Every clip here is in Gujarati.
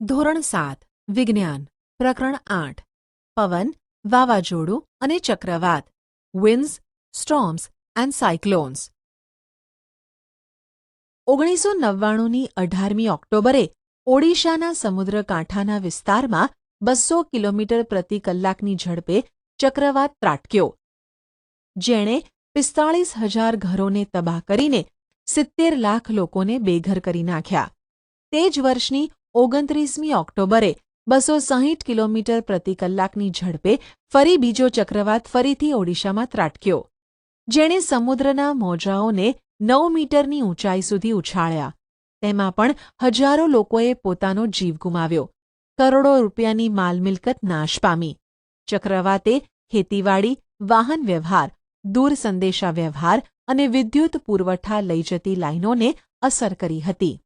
ધોરણ સાત, વિજ્ઞાન, પ્રકરણ આઠ, પવન, વાવાઝોડું અને ચક્રવાત વિન્સ સ્ટોર્મ્સ એન્ડ સાયક્લોન્સ ઓગણીસો નવ્વાણુંની અઢારમી ઓક્ટોબરે ઓડિશાના સમુદ્રકાંઠાના વિસ્તારમાં બસો કિલોમીટર પ્રતિ કલાકની ઝડપે ચક્રવાત ત્રાટક્યો. જેણે પિસ્તાળીસ હજાર ઘરોને તબાહ કરીને સિત્તેર લાખ લોકોને બેઘર કરી નાખ્યા. તે જ વર્ષની ઓગણત્રીસમી ઓક્ટોબરે બસો સાહીઠ કિલોમીટર પ્રતિ કલાકની ઝડપે ફરી બીજો ચક્રવાત ફરીથી ઓડિશામાં ત્રાટક્યો. જેણે સમુદ્રના મોજાઓને નવ મીટરની ઊંચાઈ સુધી ઉછાળ્યા. તેમાં પણ હજારો લોકોએ પોતાનો જીવ ગુમાવ્યો. કરોડો રૂપિયાની માલમિલકત નાશ પામી. ચક્રવાતે ખેતીવાડી, વાહન વ્યવહાર, દૂર સંદેશા વ્યવહાર અને વિદ્યુત પુરવઠા લઈ જતી લાઇનોને અસર કરી હતી.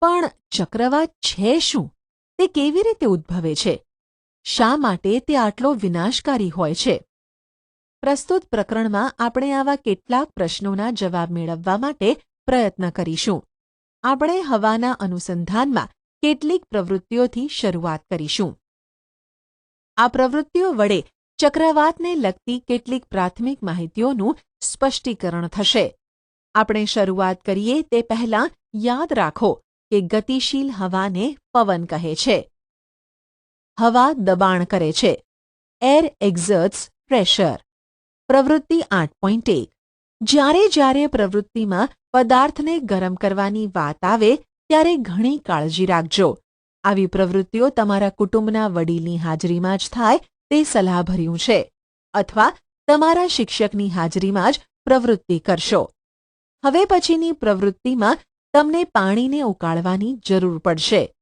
પણ ચક્રવાત છે શું? તે કેવી રીતે ઉદ્ભવે છે? શા માટે તે આટલો વિનાશકારી હોય છે? પ્રસ્તુત પ્રકરણમાં આપણે આવા કેટલાક પ્રશ્નોના જવાબ મેળવવા માટે પ્રયત્ન કરીશું. આપણે હવાના અનુસંધાનમાં કેટલીક પ્રવૃત્તિઓથી શરૂઆત કરીશું. આ પ્રવૃત્તિઓ વડે ચક્રવાતને લગતી કેટલીક પ્રાથમિક માહિતીઓનું સ્પષ્ટીકરણ થશે. આપણે શરૂઆત કરીએ તે પહેલાં યાદ રાખો કે ગતિશીલ હવાને પવન કહે છે. હવા દબાણ કરે છે. Air exerts pressure. પ્રવૃત્તિ આઠ પોઈન્ટ એક. જ્યારે જ્યારે પ્રવૃત્તિમાં પદાર્થને ગરમ કરવાની વાત આવે, ત્યારે ઘણી કાળજી રાખજો. આવી પ્રવૃત્તિઓ તમારા કુટુંબના વડીલની હાજરીમાં જ થાય, તે સલાહભર્યું છે. અથવા તમારા શિક્ષકની હાજરીમાં જ પ્રવૃત્તિ કરશો. હવે પછીની પ્રવૃત્તિમાં તમને પાણીને ઉકાળવાની જરૂર પડશે.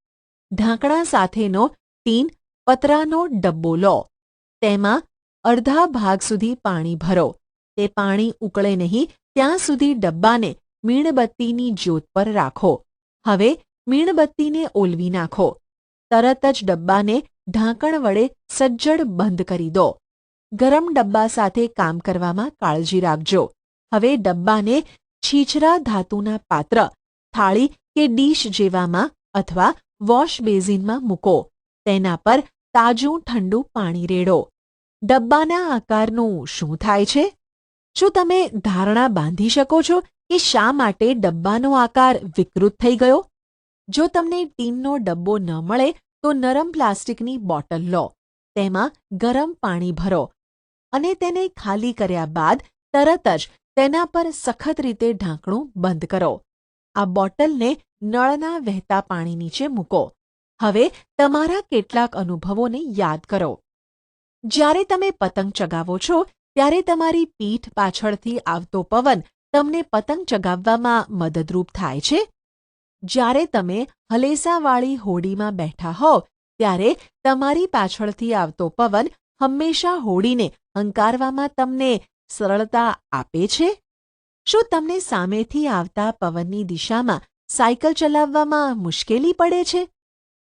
ઢાંકણા સાથેનો ટીન પતરાનો ડબ્બો લો. તેમાં અડધા ભાગ સુધી પાણી ભરો. તે પાણી ઉકળે નહીં, ત્યાં સુધી ડબ્બાને મીણબત્તીની જ્યોત પર રાખો. હવે મીણબત્તીને ઓલવી નાખો. તરત જ ડબ્બાને ઢાંકણ વડે સજ્જડ બંધ કરી દો. ગરમ ડબ્બા સાથે કામ કરવામાં કાળજી રાખજો. હવે ડબ્બાને છીછરા ધાતુના પાત્ર થાળી કે ડીશ જેવામાં અથવા વોશ બેઝિનમાં મૂકો. તેના પર તાજું ઠંડુ પાણી રેડો. ડબ્બાના આકારનું શું થાય છે? શું તમે ધારણા બાંધી શકો છો કે શા માટે ડબ્બાનો આકાર વિકૃત થઈ ગયો? જો તમને ટીનનો ડબ્બો ન મળે, તો નરમ પ્લાસ્ટિકની બોટલ લો. તેમાં ગરમ પાણી ભરો અને તેને ખાલી કર્યા બાદ તરત જ તેના પર સખત રીતે ઢાંકણું બંધ કરો. આ બોટલને નળના વહેતા પાણી નીચે મૂકો. હવે તમારા કેટલાક અનુભવોને યાદ કરો. જ્યારે તમે પતંગ ચગાવો છો, ત્યારે તમારી પીઠ પાછળથી આવતો પવન તમને પતંગ ચગાવવામાં મદદરૂપ થાય છે. જ્યારે તમે હલેસાવાળી હોડીમાં બેઠા હોવ, ત્યારે તમારી પાછળથી આવતો પવન હંમેશા હોડીને હંકારવામાં તમને સરળતા આપે છે. શું તમને સામેથી આવતા પવનની દિશામાં સાયકલ ચલાવવામાં મુશ્કેલી પડે છે?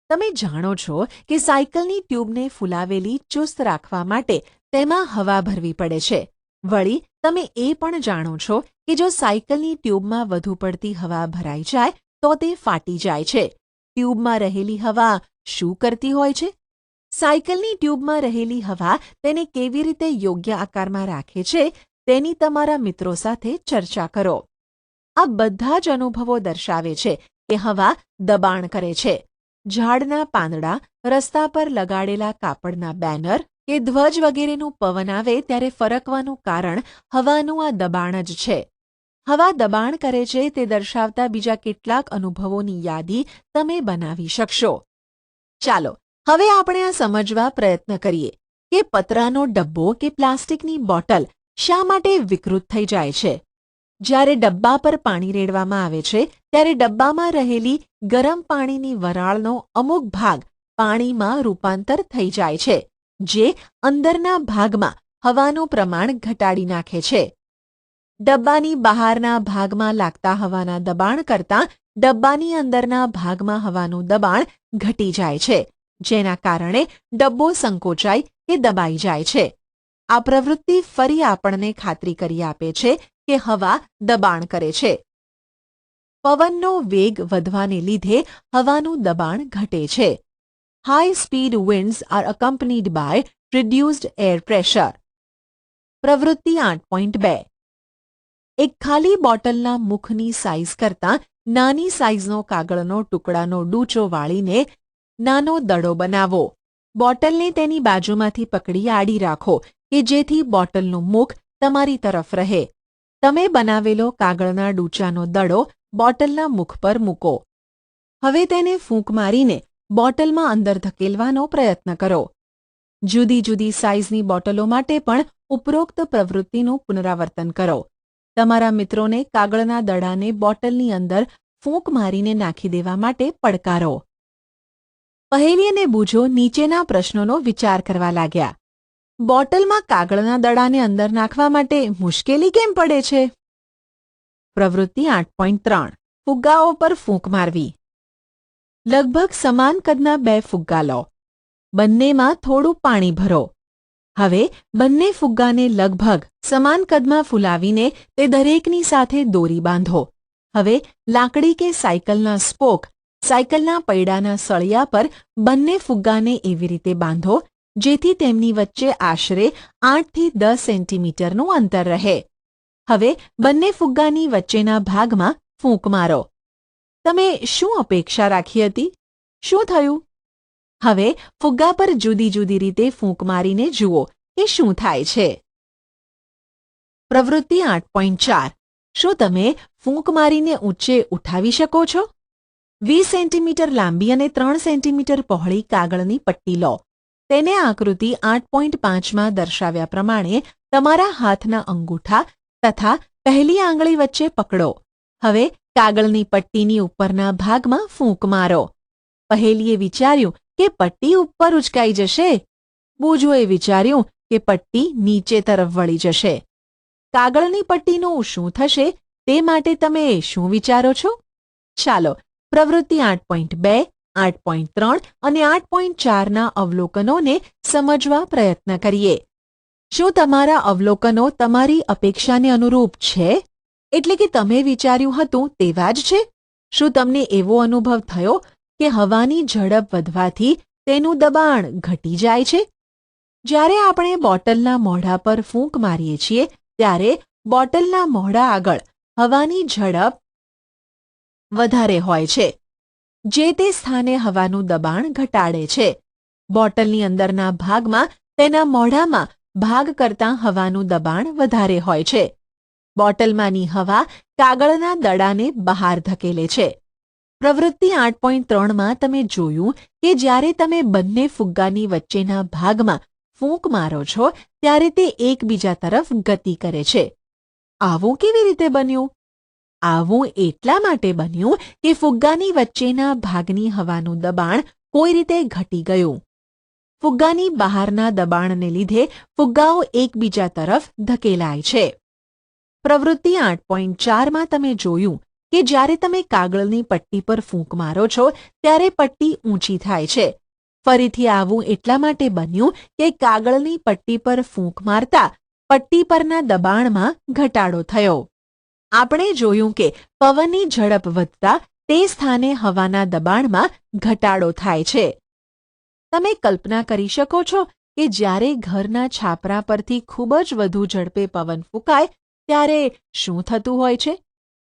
તમે જાણો છો કે સાયકલની ટ્યુબને ફૂલાવેલી ચુસ્ત રાખવા માટે તેમાં હવા ભરવી પડે છે. વળી, તમે એ પણ જાણો છો કે જો સાયકલની ટ્યુબમાં વધુ પડતી હવા ભરાઈ જાય, તો તે ફાટી જાય છે. ટ્યુબમાં રહેલી હવા શું કરતી હોય છે? સાયકલની ટ્યુબમાં રહેલી હવા તેને કેવી રીતે યોગ્ય આકારમાં રાખે છે? તેની તમારા મિત્રો સાથે ચર્ચા કરો. આ બધા જ અનુભવો દર્શાવે છે કે હવા દબાણ કરે છે. ઝાડના પાંદડા રસ્તા પર લગાડેલા કાપડના બેનર કે ધ્વજ વગેરેનું પવન આવે ત્યારે ફરકવાનું કારણ હવાનું આ દબાણ જ છે. હવા દબાણ કરે છે તે દર્શાવતા બીજા કેટલાક અનુભવોની યાદી તમે બનાવી શકશો. ચાલો, હવે આપણે આ સમજવા પ્રયત્ન કરીએ કે પતરાનો ડબ્બો કે પ્લાસ્ટિકની બોટલ શા માટે વિકૃત થઈ જાય છે? જ્યારે ડબ્બા પર પાણી રેડવામાં આવે છે, ત્યારે ડબ્બામાં રહેલી ગરમ પાણીની વરાળનો અમુક ભાગ પાણીમાં રૂપાંતર થઈ જાય છે, જે અંદરના ભાગમાં હવાનું પ્રમાણ ઘટાડી નાખે છે. ડબ્બાની બહારના ભાગમાં લાગતા હવાના દબાણ કરતાં ડબ્બાની અંદરના ભાગમાં હવાનું દબાણ ઘટી જાય છે, જેના કારણે ડબ્બો સંકોચાય કે દબાઈ જાય છે. આ પ્રવૃત્તિ ફરી આપણને ખાતરી કરી આપે છે કે હવા દબાણ કરે છે. પવનનો વેગ વધવાને લીધે હવાનું દબાણ ઘટે છે. High speed winds are accompanied by reduced air pressure પ્રવૃત્તિ આઠ પોઈન્ટ બે. એક ખાલી બોટલના મુખની સાઇઝ કરતાં નાની સાઇઝનો કાગળનો ટુકડાનો ડૂચો વાળીને નાનો દડો બનાવો. બોટલને તેની બાજુમાંથી પકડી આડી રાખો. કે જેથી બોટલનું મુખ તમારી તરફ રહે. તમે બનાવેલો કાગળના ડૂચાનો દડો બોટલના મુખ પર મૂકો. હવે તેને ફૂંક મારીને બોટલમાં અંદર ધકેલવાનો પ્રયત્ન કરો. જુદી જુદી સાઇઝની બોટલો માટે પણ ઉપરોક્ત પ્રવૃત્તિનું પુનરાવર્તન કરો. તમારા મિત્રોને કાગળના દડાને બોટલની અંદર ફૂંક મારીને નાખી દેવા માટે પડકારો. પહેલી અને બૂજો નીચેના પ્રશ્નોનો વિચાર કરવા લાગ્યા. બોટલમાં કાગળના દડાને અંદર નાખવા માટે મુશ્કેલી કેમ પડે છે? પ્રવૃત્તિ આઠ પોઈન્ટ ત્રણ. ફુગ્ગાઓ પર ફૂંક મારવી. લગભગ સમાન કદના બે ફુગ્ગા લો. બંનેમાં થોડું પાણી ભરો. હવે બંને ફુગ્ગાને લગભગ સમાન કદમાં ફૂલાવીને તે દરેકની સાથે દોરી બાંધો. હવે લાકડી કે સાયકલના સ્પોક, સાયકલના પૈડાના સળિયા પર બંને ફુગ્ગાને એવી રીતે બાંધો જેથી તેમની વચ્ચે આશરે આઠથી દસ સેન્ટીમીટરનું અંતર રહે. હવે બંને ફુગ્ગાની વચ્ચેના ભાગમાં ફૂંક મારો. તમે શું અપેક્ષા રાખી હતી? શું થયું? હવે ફુગ્ગા પર જુદી જુદી રીતે ફૂંક મારીને જુઓ કે શું થાય છે. પ્રવૃત્તિ આઠ પોઈન્ટ ચાર. શું તમે ફૂંક મારીને ઊંચે ઉઠાવી શકો છો? વીસ સેન્ટીમીટર લાંબી અને ત્રણ સેન્ટીમીટર પહોળી કાગળની પટ્ટી લો. તેને આકૃતિ આઠ પોઈન્ટ પાંચમાં દર્શાવ્યા પ્રમાણે તમારા હાથના અંગૂઠા તથા પહેલી આંગળી વચ્ચે પકડો. હવે કાગળની પટ્ટીની ઉપરના ભાગમાં ફૂંક મારો. પહેલીએ વિચાર્યું કે પટ્ટી ઉપર ઉચકાઈ જશે. બૂજોએ વિચાર્યું કે પટ્ટી નીચે તરફ વળી જશે. કાગળની પટ્ટીનું શું થશે તે માટે તમે શું વિચારો છો? ચાલો, પ્રવૃત્તિ આઠ પોઈન્ટ બે આઠ પોઈન્ટ ત્રણ અને આઠ પોઈન્ટ ચારના અવલોકનોને સમજવા પ્રયત્ન કરીએ. શું તમારા અવલોકનો તમારી અપેક્ષાને અનુરૂપ છે? એટલે કે તમે વિચાર્યું હતું તેવા જ છે? શું તમને એવો અનુભવ થયો કે હવાની ઝડપ વધવાથી તેનું દબાણ ઘટી જાય છે? જ્યારે આપણે બોટલના મોઢા પર ફૂંક મારીએ છીએ, ત્યારે બોટલના મોઢા આગળ હવાની ઝડપ વધારે હોય છે. જે તે સ્થાને હવાનું દબાણ ઘટાડે છે. બોટલની અંદરના ભાગમાં તેના મોઢામાં ભાગ કરતાં હવાનું દબાણ વધારે હોય છે. બોટલમાંની હવા કાગળના દડાને બહાર ધકેલે છે. પ્રવૃત્તિ આઠ પોઈન્ટ ત્રણમાં તમે જોયું કે જ્યારે તમે બંને ફુગ્ગાની વચ્ચેના ભાગમાં ફૂંક મારો છો, ત્યારે તે એકબીજા તરફ ગતિ કરે છે. આવું કેવી રીતે બન્યું? આવું એટલા માટે બન્યું કે ફુગ્ગાની વચ્ચેના ભાગની હવાનું દબાણ કોઈ રીતે ઘટી ગયું. ફુગ્ગાની બહારના દબાણને લીધે ફુગ્ગાઓ એકબીજા તરફ ધકેલાય છે. પ્રવૃત્તિ આઠ પોઈન્ટ ચારમાં તમે જોયું કે જ્યારે તમે કાગળની પટ્ટી પર ફૂંક મારો છો, ત્યારે પટ્ટી ઊંચી થાય છે. ફરીથી આવું એટલા માટે બન્યું કે કાગળની પટ્ટી પર ફૂંક મારતા પટ્ટી પરના દબાણમાં ઘટાડો થયો. આપણે જોયું કે પવનની ઝડપ વધતા તે સ્થાને હવાના દબાણમાં ઘટાડો થાય છે. તમે કલ્પના કરી શકો છો કે જ્યારે ઘરના છાપરા પરથી ખૂબ જ વધુ ઝડપે પવન ફૂંકાય, ત્યારે શું થતું હોય છે?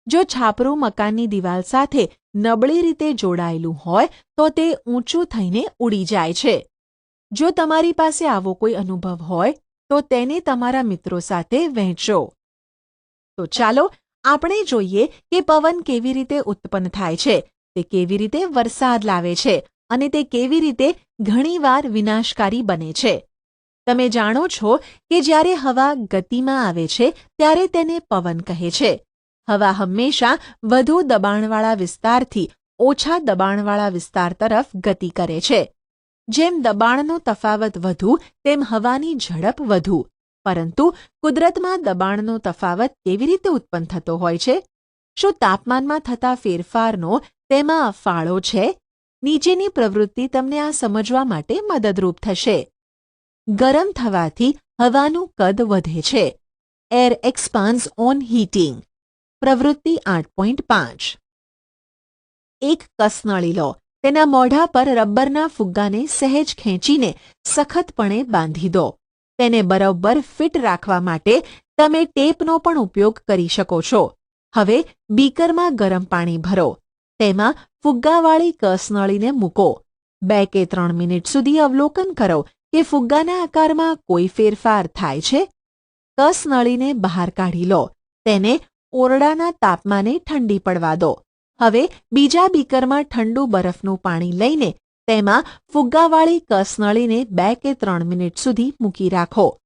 જો છાપરું મકાનની દિવાલ સાથે નબળી રીતે જોડાયેલું હોય, તો તે ઊંચું થઈને ઉડી જાય છે. જો તમારી પાસે આવો કોઈ અનુભવ હોય, તો તેને તમારા મિત્રો સાથે વહેંચો. તો ચાલો આપણે જોઈએ કે પવન કેવી રીતે ઉત્પન્ન થાય છે, તે કેવી રીતે વરસાદ લાવે છે અને તે કેવી રીતે ઘણીવાર વિનાશકારી બને છે. તમે જાણો છો કે જ્યારે હવા ગતિમાં આવે છે, ત્યારે તેને પવન કહે છે. હવા હંમેશા વધુ દબાણવાળા વિસ્તારથી ઓછા દબાણવાળા વિસ્તાર તરફ ગતિ કરે છે. જેમ દબાણનો તફાવત વધુ, તેમ હવાની ઝડપ વધુ. પરંતુ કુદરતમાં દબાણનો તફાવત કેવી રીતે ઉત્પન્ન થતો હોય છે? શું તાપમાનમાં થતા ફેરફારનો તેમાં ફાળો છે? નીચેની પ્રવૃત્તિ તમને આ સમજવા માટે મદદરૂપ થશે. ગરમ થવાથી હવાનું કદ વધે છે. Air expands on heating. પ્રવૃત્તિ આઠ પોઈન્ટ પાંચ. એક કસનળી લો. તેના મોઢા પર રબરના ફુગ્ગાને સહેજ ખેંચીને સખતપણે બાંધી દો. તેને બરોબર ફિટ રાખવા માટે તમે ટેપનો પણ ઉપયોગ કરી શકો છો. હવે બીકરમાં ગરમ પાણી ભરો. તેમાં ફુગ્ગાવાળી કસનળીને મૂકો. બે કે ત્રણ મિનિટ સુધી અવલોકન કરો કે ફુગ્ગાના આકારમાં કોઈ ફેરફાર થાય છે? કસનળીને બહાર કાઢી લો. તેને ઓરડાના તાપમાને ઠંડી પડવા દો. હવે બીજા બીકરમાં ઠંડુ બરફનું પાણી લઈને તેમાં ફુગ્ગાવાળી કસનળીને બે કે ત્રણ મિનિટ સુધી મૂકી રાખો.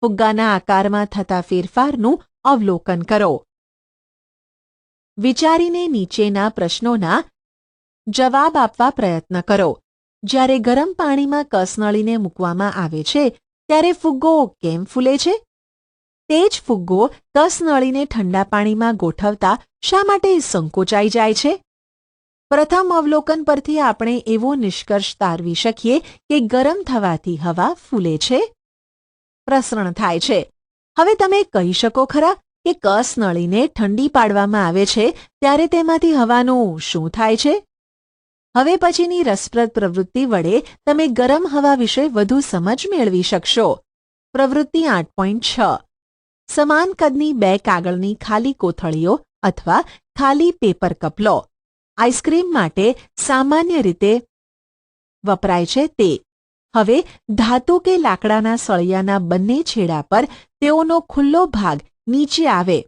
ફુગ્ગાના આકારમાં થતા ફેરફારનું અવલોકન કરો. વિચારીને નીચેના પ્રશ્નોના જવાબ આપવા પ્રયત્ન કરો. જ્યારે ગરમ પાણીમાં કસનળીને મૂકવામાં આવે છે, ત્યારે ફુગ્ગો કેમ ફૂલે છે? તે જ ફુગ્ગો કસનળીને ઠંડા પાણીમાં ગોઠવતા શા માટે સંકોચાઈ જાય છે? પ્રથમ અવલોકન પરથી આપણે એવો નિષ્કર્ષ તારવી શકીએ કે ગરમ થવાથી હવા ફૂલે છે. પ્રસરણ થાય છે. હવે તમે કહી શકો ખરા કે કસ નળીને ઠંડી પાડવામાં આવે છે ત્યારે તેમાંથી હવાનું શું થાય છે? હવે પછીની રસપ્રદ પ્રવૃત્તિ વડે તમે ગરમ હવા વિશે વધુ સમજ મેળવી શકશો. પ્રવૃત્તિ આઠ પોઈન્ટ છ. સમાન કદની બે કાગળની ખાલી કોથળીઓ અથવા ખાલી પેપર કપ લો આઈસ્ક્રીમ માટે સામાન્ય રીતે વપરાય છે તે. હવે, ધાતુ કે લાકડાના સળિયાના બંને છેડા પર તેઓનો ખુલ્લો ભાગ નીચે આવે.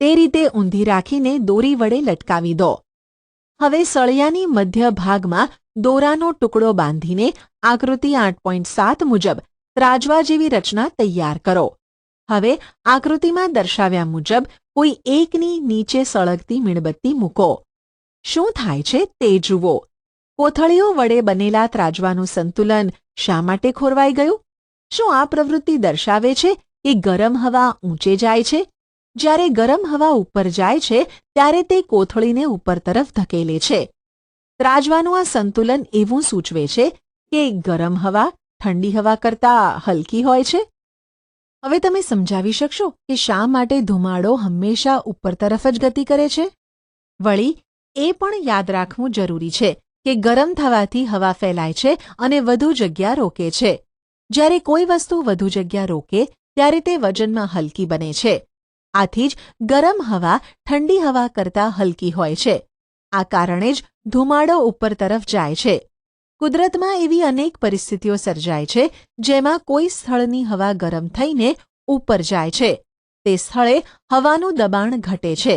તે રીતે ઊંધી રાખીને દોરી વડે લટકાવી દો. હવે સળિયાની મધ્ય ભાગમાં દોરાનો ટુકડો બાંધીને, આકૃતિ આઠ પોઈન્ટ સાત મુજબ, ત્રાજવા જેવી રચના તૈયાર કરો. હવે આકૃતિમાં દર્શાવ્યા મુજબ કોઈ એકની નીચે સળગતી મીણબત્તી મૂકો. શું થાય છે તે જુઓ. કોથળીઓ વડે બનેલા ત્રાજવાનું સંતુલન શા માટે ખોરવાઈ ગયું? શું આ પ્રવૃત્તિ દર્શાવે છે કે ગરમ હવા ઊંચે જાય છે? જ્યારે ગરમ હવા ઉપર જાય છે, ત્યારે તે કોથળીને ઉપર તરફ ધકેલે છે. ત્રાજવાનું આ સંતુલન એવું સૂચવે છે કે ગરમ હવા ઠંડી હવા કરતાં હલકી હોય છે. હવે તમે સમજાવી શકશો કે શા માટે ધુમાડો હંમેશા ઉપર તરફ જ ગતિ કરે છે? વળી, એ પણ યાદ રાખવું જરૂરી છે કે ગરમ થવાથી હવા ફેલાય છે અને વધુ જગ્યા રોકે છે. જ્યારે કોઈ વસ્તુ વધુ જગ્યા રોકે, ત્યારે તે વજનમાં હલકી બને છે. આથી જ ગરમ હવા ઠંડી હવા કરતાં હલકી હોય છે. આ કારણે જ ધુમાડો ઉપર તરફ જાય છે. કુદરતમાં એવી અનેક પરિસ્થિતિઓ સર્જાય છે, જેમાં કોઈ સ્થળની હવા ગરમ થઈને ઉપર જાય છે. તે સ્થળે હવાનું દબાણ ઘટે છે.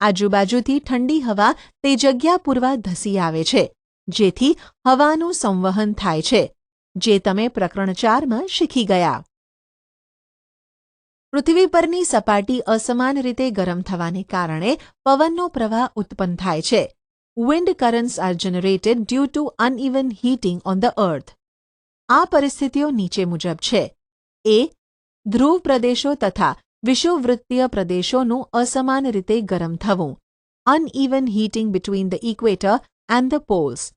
આજુબાજુથી ઠંડી હવા તે જગ્યા પૂરવા ધસી આવે છે, જેથી હવાનું સંવહન થાય છે, જે તમે પ્રકરણ ચારમાં શીખી ગયા. પૃથ્વી પરની સપાટી અસમાન રીતે ગરમ થવાને કારણે પવનનો પ્રવાહ ઉત્પન્ન થાય છે. Wind currents are generated due to uneven heating on the earth આ પરિસ્થિતિઓ નીચે મુજબ છે. એ ધ્રુવ પ્રદેશો તથા વિષુવવૃત્તીય પ્રદેશોનું અસમાન રીતે ગરમ થવું. Uneven heating between the equator and the poles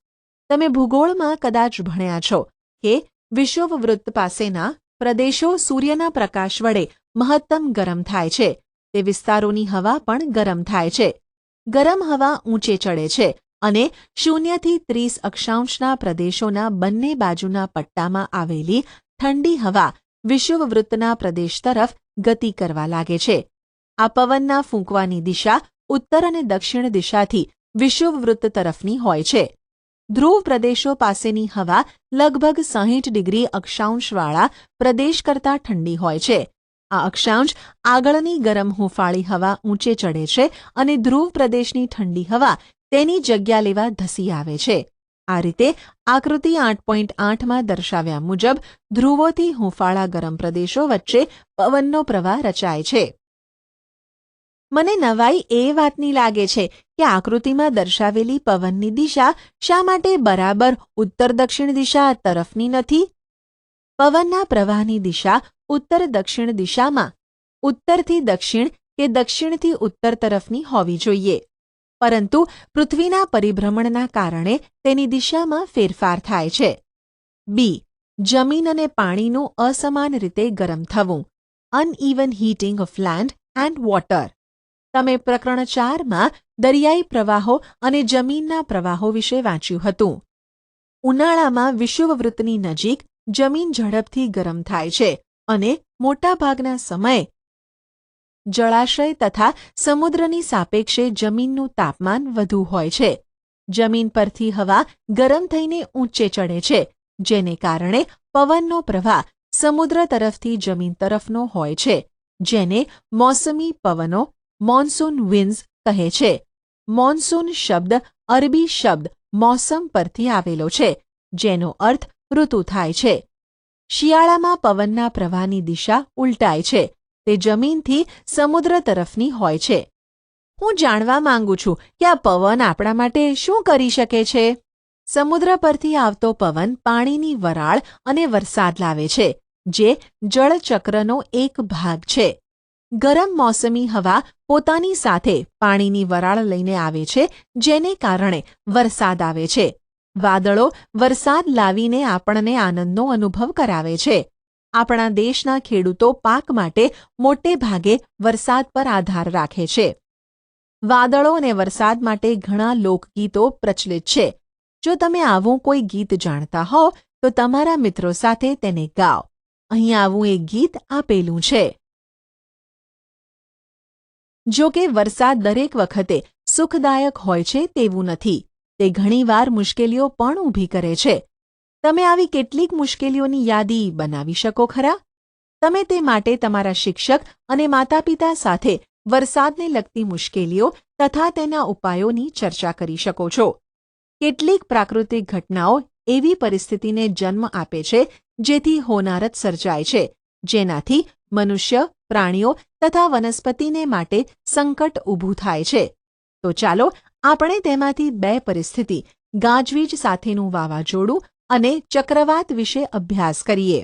તમે ભૂગોળમાં કદાચ ભણ્યા છો કે વિષુવવૃત્ત પાસેના પ્રદેશો સૂર્યના પ્રકાશ વડે મહત્તમ ગરમ થાય છે. તે વિસ્તારોની હવા પણ ગરમ થાય છે. ગરમ હવા ઊંચે ચડે છે અને શૂન્યથી ત્રીસ અક્ષાંશના પ્રદેશોના બંને બાજુના પટ્ટામાં આવેલી ઠંડી હવા વિષુવવૃત્તના પ્રદેશ તરફ ગતિ કરવા લાગે છે. આ પવનના ફૂંકવાની દિશા ઉત્તર અને દક્ષિણ દિશાથી વિષુવવૃત્ત તરફની હોય છે. ધ્રુવ પ્રદેશો પાસેની હવા લગભગ સાહીઠ ડિગ્રી અક્ષાંશવાળા પ્રદેશ કરતાં ઠંડી હોય છે. આ અક્ષાંશ આગળની ગરમ હુંફાળી હવા ઊંચે ચડે છે અને ધ્રુવ પ્રદેશની ઠંડી હવા તેની જગ્યા લેવા ધસી આવે છે. આ રીતે આકૃતિ આઠ પોઈન્ટ આઠમાં દર્શાવ્યા મુજબ ધ્રુવોથી હુંફાળા ગરમ પ્રદેશો વચ્ચે પવનનો પ્રવાહ રચાય છે. મને નવાઈ એ વાતની લાગે છે કે આકૃતિમાં દર્શાવેલી પવનની દિશા શા માટે બરાબર ઉત્તર દક્ષિણ દિશા તરફની નથી? પવનના પ્રવાહની દિશા ઉત્તર દક્ષિણ દિશામાં. ઉત્તરથી દક્ષિણ કે દક્ષિણથી ઉત્તર તરફની હોવી જોઈએ. પરંતુ પૃથ્વીના પરિભ્રમણના કારણે તેની દિશામાં ફેરફાર થાય છે. બી જમીન અને પાણીનું અસમાન રીતે ગરમ થવું. Uneven heating of land and water તમે પ્રકરણ ચારમાં દરિયાઈ પ્રવાહો અને જમીનના પ્રવાહો વિશે વાંચ્યું હતું. ઉનાળામાં વિષુવવૃત્તની નજીક જમીન ઝડપથી ગરમ થાય છે અને મોટાભાગના સમયે જળાશય તથા સમુદ્રની સાપેક્ષે જમીનનું તાપમાન વધુ હોય છે. જમીન પરથી હવા ગરમ થઈને ઊંચે ચડે છે, જેને કારણે પવનનો પ્રવાહ સમુદ્ર તરફથી જમીન તરફનો હોય છે, જેને મોસમી પવનો મોન્સૂન વિન્સ કહે છે. મોન્સૂન શબ્દ અરબી શબ્દ મોસમ પરથી આવેલો છે, જેનો અર્થ ઋતુ થાય છે. શિયાળામાં પવનના પ્રવાહની દિશા ઉલટાય છે. તે જમીનથી સમુદ્ર તરફની હોય છે. હું જાણવા માંગુ છું કે આ પવન આપણા માટે શું કરી શકે છે? સમુદ્ર પરથી આવતો પવન પાણીની વરાળ અને વરસાદ લાવે છે, જે જળચક્રનો એક ભાગ છે. ગરમ મોસમી હવા પોતાની સાથે પાણીની વરાળ લઈને આવે છે, જેને કારણે વરસાદ આવે છે. વાદળો વરસાદ લાવીને આપણને આનંદનો અનુભવ કરાવે છે. આપણા દેશના ખેડૂતો પાક માટે મોટે ભાગે વરસાદ પર આધાર રાખે છે. વાદળો અને વરસાદ માટે ઘણા લોકગીતો પ્રચલિત છે. જો તમે આવું કોઈ ગીત જાણતા હો, તો તમારા મિત્રો સાથે તેને ગાઓ. અહીં આવું એક ગીત આપેલું છે. જો કે વરસાદ દરેક વખતે સુખદાયક હોય છે તેવું નથી. તે ઘણીવાર મુશ્કેલીઓ પણ ઊભી કરે છે. તમે આવી કેટલીક મુશ્કેલીઓની યાદી બનાવી શકો ખરા? તમે તે માટે તમારા શિક્ષક અને માતાપિતા સાથે વરસાદને લગતી મુશ્કેલીઓ તથા તેના ઉપાયોની ચર્ચા કરી શકો છો. કેટલીક પ્રાકૃતિક ઘટનાઓ એવી પરિસ્થિતિને જન્મ આપે છે, જેથી હોનારત સર્જાય છે, જેનાથી મનુષ્ય, પ્રાણીઓ તથા વનસ્પતિને માટે સંકટ ઊભું થાય છે. તો ચાલો આપણે તેમાંથી બે પરિસ્થિતિ, ગાજવીજ સાથેનું વાવાઝોડું અને ચક્રવાત વિશે અભ્યાસ કરીએ.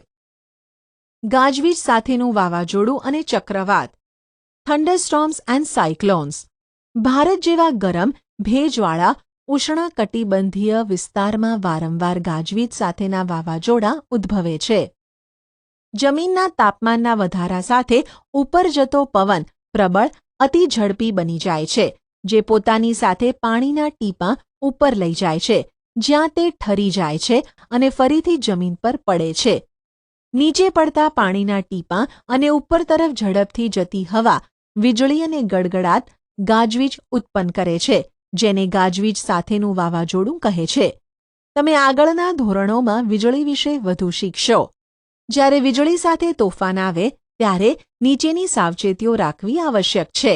ગાજવીજ સાથેનું વાવાઝોડું અને ચક્રવાત થંડરસ્ટોમ્સ એન્ડ સાયક્લોન્સ, ભારત જેવા ગરમ, ભેજવાળા, ઉષ્ણકટિબંધીય વિસ્તારમાં વારંવાર ગાજવીજ સાથેના વાવાઝોડા ઉદ્ભવે છે. જમીનના તાપમાનના વધારા સાથે ઉપર જતો પવન પ્રબળ અતિ ઝડપી બની જાય છે. જે પોતાની સાથે પાણીના ટીપાં ઉપર લઈ જાય છે, જ્યાં તે ઠરી જાય છે અને ફરીથી જમીન પર પડે છે. નીચે પડતા પાણીના ટીપાં અને ઉપર તરફ ઝડપથી જતી હવા વીજળી અને ગડગડાટ ગાજવીજ ઉત્પન્ન કરે છે, જેને ગાજવીજ સાથેનું વાવાઝોડું કહે છે. તમે આગળના ધોરણોમાં વીજળી વિશે વધુ શીખશો. જ્યારે વીજળી સાથે તોફાન આવે, ત્યારે નીચેની સાવચેતીઓ રાખવી આવશ્યક છે.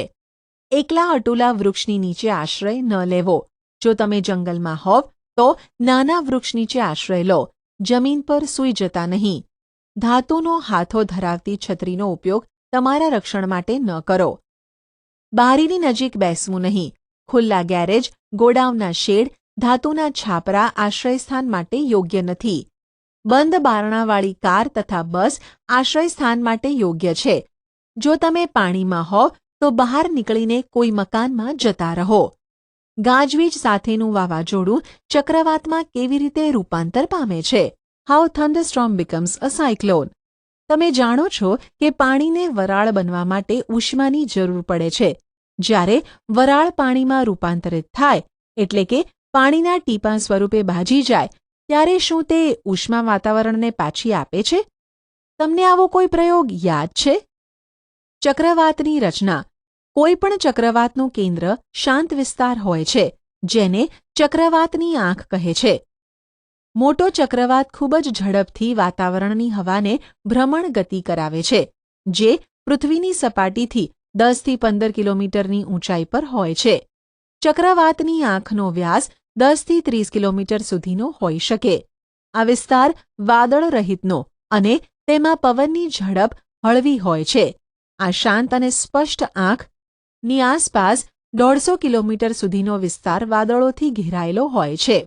એકલા અટુલા વૃક્ષની નીચે આશ્રય ન લેવો. જો તમે જંગલમાં હોવ, તો નાના વૃક્ષ નીચે આશ્રય લો. જમીન પર સૂઈ જતા નહીં. ધાતુનો હાથો ધરાવતી છત્રીનો ઉપયોગ તમારા રક્ષણ માટે ન કરો. બારીની નજીક બેસવું નહીં. ખુલ્લા ગેરેજ, ગોડાઉનના શેડ, ધાતુના છાપરા આશ્રયસ્થાન માટે યોગ્ય નથી. બંધ બારણાવાળી કાર તથા બસ આશ્રયસ્થાન માટે યોગ્ય છે. જો તમે પાણીમાં હો તો બહાર નીકળીને કોઈ મકાનમાં જતા રહો. ગાજવીજ સાથેનું વાવાઝોડું ચક્રવાતમાં કેવી રીતે રૂપાંતર પામે છે? How thunderstorm becomes a cyclone તમે જાણો છો કે પાણીને વરાળ બનવા માટે ઉષ્માની જરૂર પડે છે. જ્યારે વરાળ પાણીમાં રૂપાંતરિત થાય, એટલે કે પાણીના ટીપાં સ્વરૂપે ભાજી જાય, ત્યારે શું તે ઉષ્મા વાતાવરણને પાછી આપે છે? તમને આવો કોઈ પ્રયોગ યાદ છે? ચક્રવાતની રચના. કોઈ પણ ચક્રવાતનું કેન્દ્ર શાંત વિસ્તાર હોય છે, જેને ચક્રવાતની આંખ કહે છે. મોટો ચક્રવાત ખૂબ જ ઝડપથી વાતાવરણની હવાને ભ્રમણ ગતિ કરાવે છે, જે પૃથ્વીની સપાટીથી દસથી પંદર કિલોમીટરની ઊંચાઈ પર હોય છે. ચક્રવાતની આંખનો વ્યાસ દસથી ત્રીસ કિલોમીટર સુધીનો હોઈ શકે. આ વિસ્તાર વાદળ રહિતનો અને તેમાં પવનની ઝડપ હળવી હોય છે. આ શાંત અને સ્પષ્ટ આંખની આસપાસ દોઢસો કિલોમીટર સુધીનો વિસ્તાર વાદળોથી ઘેરાયેલો હોય છે.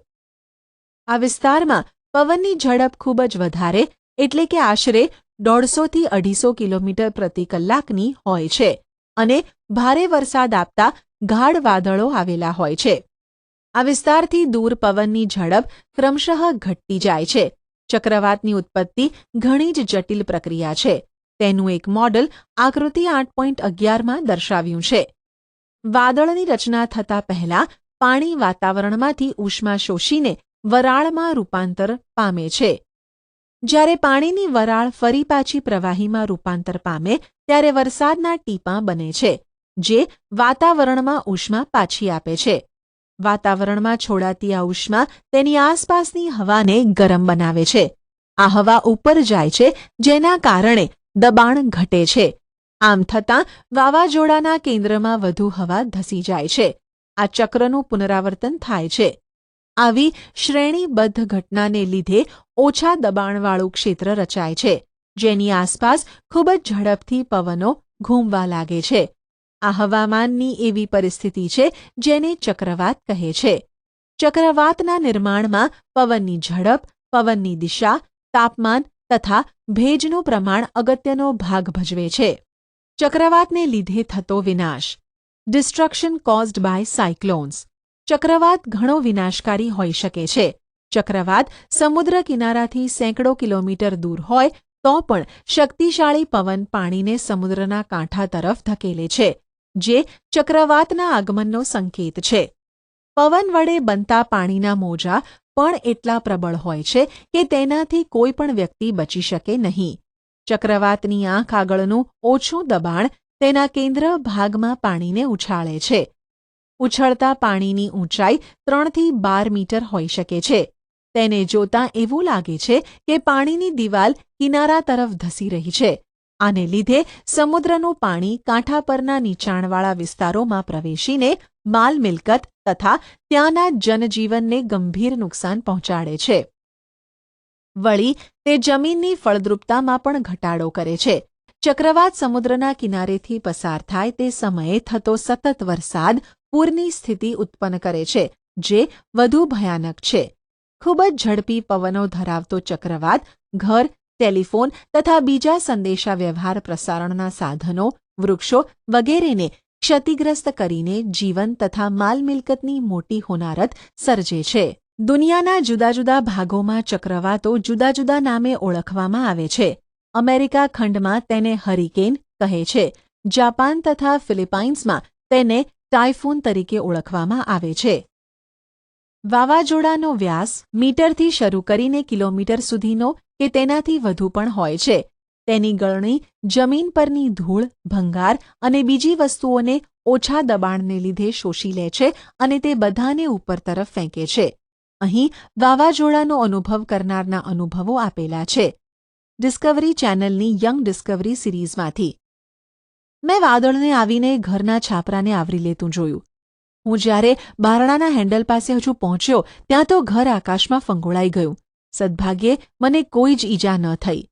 આ વિસ્તારમાં પવનની ઝડપ ખૂબ જ વધારે, એટલે કે આશરે દોઢસોથી અઢીસો કિલોમીટર પ્રતિ કલાકની હોય છે અને ભારે વરસાદ આપતા ગાઢ વાદળો આવેલા હોય છે. આ વિસ્તારથી દૂર પવનની ઝડપ ક્રમશઃ ઘટતી જાય છે. ચક્રવાતની ઉત્પત્તિ ઘણી જ જટિલ પ્રક્રિયા છે. તેનું એક મોડલ આકૃતિ આઠ પોઈન્ટ અગિયારમાં દર્શાવ્યું છે. વાદળની રચના થતા પહેલા પાણી વાતાવરણમાંથી ઉષ્મા શોષીને વરાળમાં રૂપાંતર પામે છે. જ્યારે પાણીની વરાળ ફરી પાછી પ્રવાહીમાં રૂપાંતર પામે, ત્યારે વરસાદના ટીપાં બને છે, જે વાતાવરણમાં ઉષ્મા પાછી આપે છે. વાતાવરણમાં છોડાતી આ ઉષ્મા તેની આસપાસની હવાને ગરમ બનાવે છે. આ હવા ઉપર જાય છે, જેના કારણે દબાણ ઘટે છે. આમ થતાં વાવાઝોડાના કેન્દ્રમાં વધુ હવા ધસી જાય છે. આ ચક્રનું પુનરાવર્તન થાય છે. આવી શ્રેણીબદ્ધ ઘટનાને લીધે ઓછા દબાણવાળું ક્ષેત્ર રચાય છે. જેની આસપાસ ખૂબ જ ઝડપથી પવનો ઘૂમવા લાગે છે. આ હવામાનની એવી પરિસ્થિતિ છે જેને ચક્રવાત કહે છે. ચક્રવાતના નિર્માણમાં પવનની ઝડપ, પવનની દિશા, તાપમાન તથા ભેજનું પ્રમાણ અગત્યનો ભાગ ભજવે છે. ચક્રવાતને લીધે થતો વિનાશ. ડિસ્ટ્રક્શન કોઝડ બાય સાયક્લોન્સ ચક્રવાત ઘણો વિનાશકારી હોઈ શકે છે. ચક્રવાત સમુદ્ર કિનારાથી સેંકડો કિલોમીટર દૂર હોય, તો પણ શક્તિશાળી પવન પાણીને સમુદ્રના કાંઠા તરફ ધકેલે છે, જે ચક્રવાતના આગમનનો સંકેત છે. પવન વડે બનતા પાણીના મોજા પણ એટલા પ્રબળ હોય છે કે તેનાથી કોઈ પણ વ્યક્તિ બચી શકે નહીં. ચક્રવાતની આંખ આગળનું ઓછું દબાણ તેના કેન્દ્ર ભાગમાં પાણીને ઉછાળે છે. ઉછળતા પાણીની ઊંચાઈ ત્રણથી બાર મીટર હોઈ શકે છે. તેને જોતાં એવું લાગે છે કે પાણીની દિવાલ કિનારા તરફ ધસી રહી છે. આને લીધે સમુદ્રનું પાણી કાંઠા પરના નીચાણવાળા વિસ્તારોમાં પ્રવેશીને માલ મિલકત તથા ત્યાંના જનજીવનને ગંભીર નુકસાન પહોંચાડે છે. વળી, તે જમીનની ફળદ્રુપતામાં પણ ઘટાડો કરે છે. ચક્રવાત સમુદ્રના કિનારેથી પસાર થાય તે સમયે થતો સતત વરસાદ પૂરની સ્થિતિ ઉત્પન્ન કરે છે, જે વધુ ભયાનક છે. ખૂબ જ ઝડપી પવનો ધરાવતો ચક્રવાત, ઘર, ટેલિફોન તથા બીજા સંદેશાવ્યવહાર પ્રસારણના સાધનો, વૃક્ષો વગેરેને ક્ષતિગ્રસ્ત કરીને જીવન તથા માલ મિલકતની મોટી હોનારત સર્જે છે. દુનિયાના જુદા જુદા ભાગોમાં ચક્રવાતો જુદા જુદા નામે ઓળખવામાં આવે છે. અમેરિકા ખંડમાં તેને હરિકેન કહે છે. જાપાન તથા ફિલિપાઇન્સમાં તેને ટાઇફૂન તરીકે ઓળખવામાં આવે છે. વાવાઝોડાનો વ્યાસ મીટરથી શરૂ કરીને કિલોમીટર સુધીનો કે તેનાથી વધુ પણ હોય છે. તેની ગળણી, જમીન પરની ધૂળ, ભંગાર અને બીજી વસ્તુઓને ઓછા દબાણને લીધે શોષી લે છે અને તે બધાને ઉપર તરફ ફેંકે છે. અહીં વાવાઝોડાનો અનુભવ કરનારના અનુભવો આપેલા છે. ડિસ્કવરી ચેનલની યંગ ડિસ્કવરી સિરીઝમાંથી. મેં વાદળને આવીને ઘરના છાપરાને આવરી લેતું જોયું. હું જ્યારે બારણાના હેન્ડલ પાસે હજુ પહોંચ્યો, ત્યાં તો ઘર આકાશમાં ફંગોળાઈ ગયું. સદભાગ્યે, મને કોઈ જ ઈજા ન થઈ.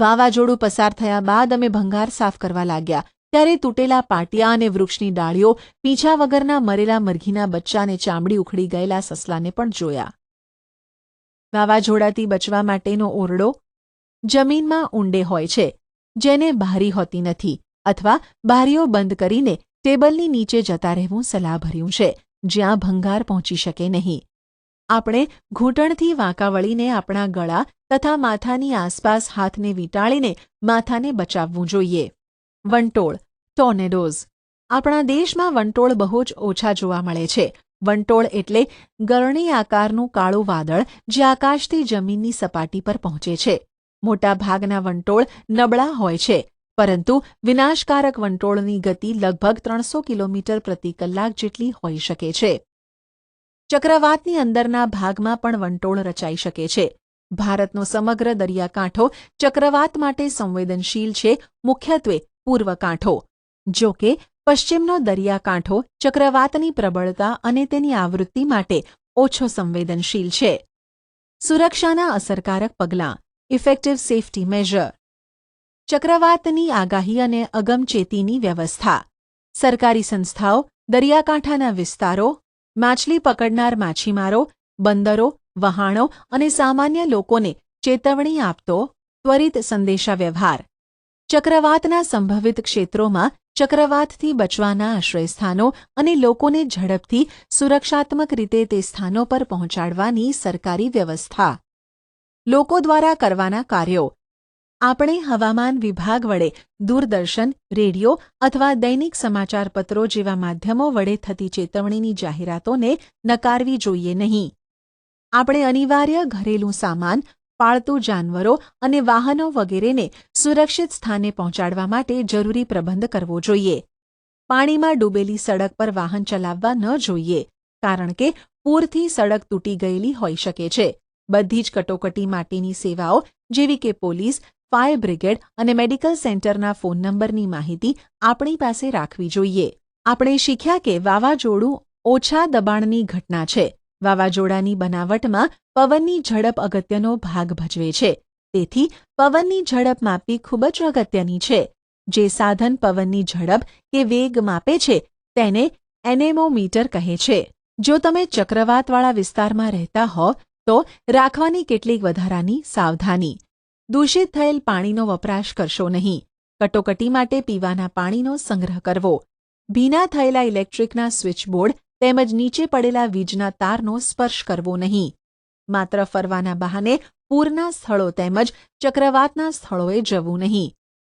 વાવાઝોડું પસાર થયા બાદ અમે ભંગાર સાફ કરવા લાગ્યા. ત્યારે તૂટેલા પાટિયા અને વૃક્ષની ડાળીઓ પીંછા વગરના મરેલા મરઘીના બચ્ચાને ચામડી ઉખડી ગયેલા સસલાને પણ જોયા. વાવાઝોડાથી બચવા માટેનો ઓરડો જમીનમાં ઊંડે હોય છે, જેને બારી હોતી નથી અથવા બારીઓ બંધ કરીને ટેબલની નીચે જતા રહેવું સલાહભર્યું છે, જ્યાં ભંગાર પહોંચી શકે નહીં. આપણે ઘૂંટણથી વાંકા વળીને આપણા ગળા તથા માથાની આસપાસ હાથને વીંટાળીને માથાને બચાવવું જોઈએ. વંટોળ ટોર્નેડોઝ આપણા દેશમાં વંટોળ બહુ જ ઓછા જોવા મળે છે. વંટોળ એટલે ગરણી આકારનું કાળું વાદળ જે આકાશથી જમીનની સપાટી પર પહોંચે છે. મોટાભાગના વંટોળ નબળા હોય છે, પરંતુ વિનાશકારક વંટોળની ગતિ લગભગ ત્રણસો કિલોમીટર પ્રતિ કલાક જેટલી હોઈ શકે છે. ચક્રવાતની અંદરના ભાગમાં પણ વંટોળ રચાઈ શકે છે. ભારતનો સમગ્ર દરિયાકાંઠો ચક્રવાત માટે સંવેદનશીલ છે. મુખ્યત્વે પૂર્વ કાંઠો જો કે, પશ્ચિમનો દરિયાકાંઠો ચક્રવાતની પ્રબળતા અને તેની આવૃત્તિ માટે ઓછો સંવેદનશીલ છે. સુરક્ષાના અસરકારક પગલાં. ઇફેક્ટિવ સેફટી મેઝર ચક્રવાતની આગાહી અને અગમચેતીની વ્યવસ્થા. સરકારી સંસ્થાઓ, દરિયાકાંઠાના વિસ્તારો માછલી પકડનાર માછીમારો, બંદરો, વહાણો અને સામાન્ય લોકોને ચેતવણી આપતો ત્વરિત સંદેશાવ્યવહાર. ચક્રવાતના સંભવિત ક્ષેત્રોમાં ચક્રવાતથી બચવાના આશ્રયસ્થાનો અને લોકોને ઝડપથી સુરક્ષાત્મક રીતે તે સ્થાનો પર પહોંચાડવાની સરકારી વ્યવસ્થા. લોકો દ્વારા કરવાના કાર્યો આપણે હવામાન વિભાગ વડે દૂરદર્શન, રેડિયો અથવા દૈનિક સમાચારપત્રો જેવા માધ્યમો વડે થતી ચેતવણીની જાહેરાતોને નકારવી જોઈએ નહીં. આપણે અનિવાર્ય ઘરેલું સામાન, પાળતુ જાનવરો અને વાહનો વગેરેને સુરક્ષિત સ્થાને પહોંચાડવા માટે જરૂરી પ્રબંધ કરવો જોઈએ. પાણીમાં ડૂબેલી સડક પર વાહન ચલાવવા ન જોઈએ, કારણ કે પૂરથી સડક તૂટી ગયેલી હોઈ શકે છે. બધી જ કટોકટી માટેની સેવાઓ, જેવી કે પોલીસ ફાયર બ્રિગેડ અને મેડિકલ સેન્ટરના ફોન નંબરની માહિતી આપણી પાસે રાખવી જોઈએ. આપણે શીખ્યા કે વાવાઝોડું ઓછા દબાણની ઘટના છે. વાવાઝોડાની બનાવટમાં પવનની ઝડપ અગત્યનો ભાગ ભજવે છે. તેથી પવનની ઝડપ માપવી ખૂબ જ અગત્યની છે. જે સાધન પવનની ઝડપ કે વેગ માપે છે, તેને એનેમોમીટર કહે છે. જો તમે ચક્રવાતવાળા વિસ્તારમાં રહેતા હો, તો રાખવાની કેટલીક વધારાની સાવધાની. દૂષિત થયેલ પાણીનો વપરાશ કરશો નહીં. કટોકટી માટે પીવાના પાણીનો સંગ્રહ કરવો. ભીના થયેલા ઇલેક્ટ્રિકના સ્વિચબોર્ડ તેમજ નીચે પડેલા વીજના તારનો સ્પર્શ કરવો નહીં. માત્ર ફરવાના બહાને પૂરના સ્થળો તેમજ ચક્રવાતના સ્થળોએ જવું નહીં.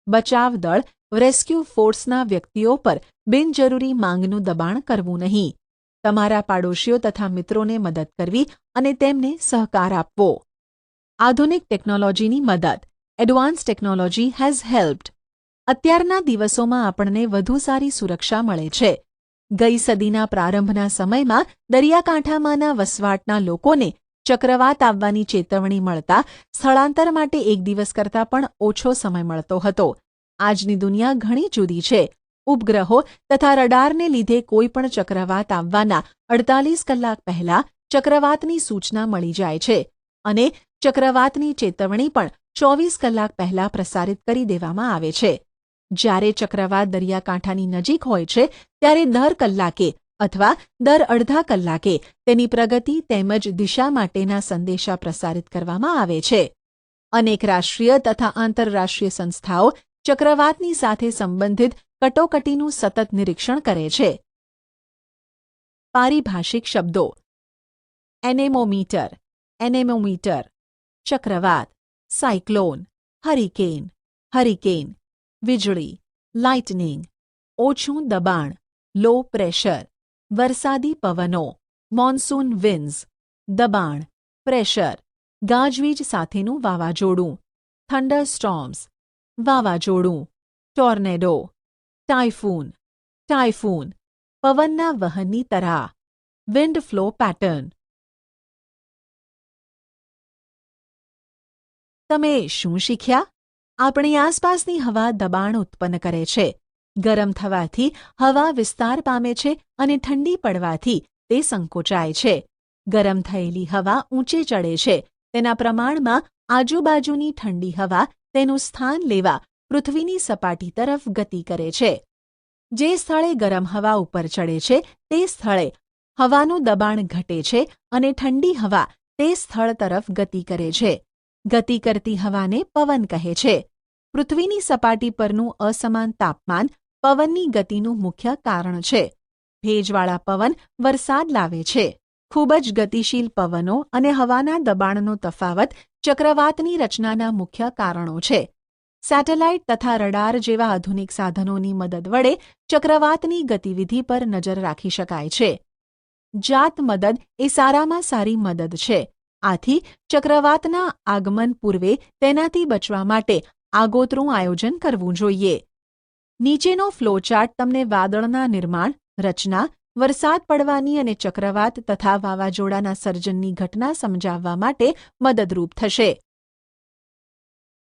બચાવ દળ, રેસ્ક્યુ ફોર્સના વ્યક્તિઓ પર બિનજરૂરી માંગનું દબાણ કરવું નહીં. તમારા પાડોશીઓ તથા મિત્રોને મદદ કરવી અને તેમને સહકાર આપવો. આધુનિક ટેકનોલોજીની મદદ. એડવાન્સ ટેકનોલોજી હેઝ હેલ્પ્ડ અત્યારના દિવસોમાં આપણને વધુ સારી સુરક્ષા મળે છે. ગઈ સદીના પ્રારંભના સમયમાં દરિયાકાંઠામાંના વસવાટના લોકોને ચક્રવાત આવવાની ચેતવણી મળતા સ્થળાંતર માટે એક દિવસ કરતાં પણ ઓછો સમય મળતો હતો. આજની દુનિયા ઘણી જુદી છે. ઉપગ્રહો તથા રડારને લીધે કોઈપણ ચક્રવાત આવવાના અડતાલીસ કલાક પહેલા ચક્રવાતની સૂચના મળી જાય છે. અને ચક્રવાતની ચેતવણી પણ ચોવીસ કલાક પહેલા પ્રસારિત કરી દેવામાં આવે છે. જ્યારે ચક્રવાત દરિયાકાંઠાની નજીક હોય છે, ત્યારે દર કલાકે અથવા દર અડધા કલાકે તેની પ્રગતિ તેમજ દિશા માટેના સંદેશા પ્રસારિત કરવામાં આવે છે. અનેક રાષ્ટ્રીય તથા આંતરરાષ્ટ્રીય સંસ્થાઓ ચક્રવાતની સાથે સંબંધિત કટોકટીનું સતત નિરીક્ષણ કરે છે. પારિભાષિક શબ્દો. એનેમોમીટર. એનેમોમીટર ચક્રવાત સાયક્લોન હરિકેન હરિકેન વીજળી. લાઇટનિંગ ઓછું દબાણ લો પ્રેશર વરસાદી પવનો મોન્સૂન વિન્ઝ દબાણ પ્રેશર ગાજવીજ સાથેનું વાવાઝોડું થંડર સ્ટોમ્સ વાવાઝોડું ટોર્નેડો ટાઇફૂન ટાઇફૂન પવનના વહનની તરાહ વિન્ડ ફ્લો પેટર્ન તમે શું શીખ્યા? આપણી આસપાસની હવા દબાણ ઉત્પન્ન કરે છે. ગરમ થવાથી હવા વિસ્તાર પામે છે અને ઠંડી પડવાથી તે સંકોચાય છે. ગરમ થયેલી હવા ઊંચે ચડે છે. તેના પ્રમાણમાં આજુબાજુની ઠંડી હવા તેનું સ્થાન લેવા પૃથ્વીની સપાટી તરફ ગતિ કરે છે. જે સ્થળે ગરમ હવા ઉપર ચડે છે તે સ્થળે હવાનું દબાણ ઘટે છે અને ઠંડી હવા તે સ્થળ તરફ ગતિ કરે છે. ગતિ કરતી હવાને પવન કહે છે. પૃથ્વીની સપાટી પરનું અસમાન તાપમાન પવનની ગતિનું મુખ્ય કારણ છે. ભેજવાળા પવન વરસાદ લાવે છે. ખૂબ જ ગતિશીલ પવનો અને હવાના દબાણનો તફાવત ચક્રવાતની રચનાના મુખ્ય કારણો છે. સેટેલાઇટ તથા રડાર જેવા આધુનિક સાધનોની મદદ વડે ચક્રવાતની ગતિવિધિ પર નજર રાખી શકાય છે. જાત મદદ એ સારામાં સારી મદદ છે. આથી ચક્રવાતના આગમન પૂર્વે તેનાથી બચવા માટે આગોતરું આયોજન કરવું જોઈએ. નીચેનો ફ્લોચાર્ટ તમને વાદળના નિર્માણ, રચના, વરસાદ પડવાની અને ચક્રવાત તથા વાવાઝોડાના સર્જનની ઘટના સમજાવવા માટે મદદરૂપ થશે.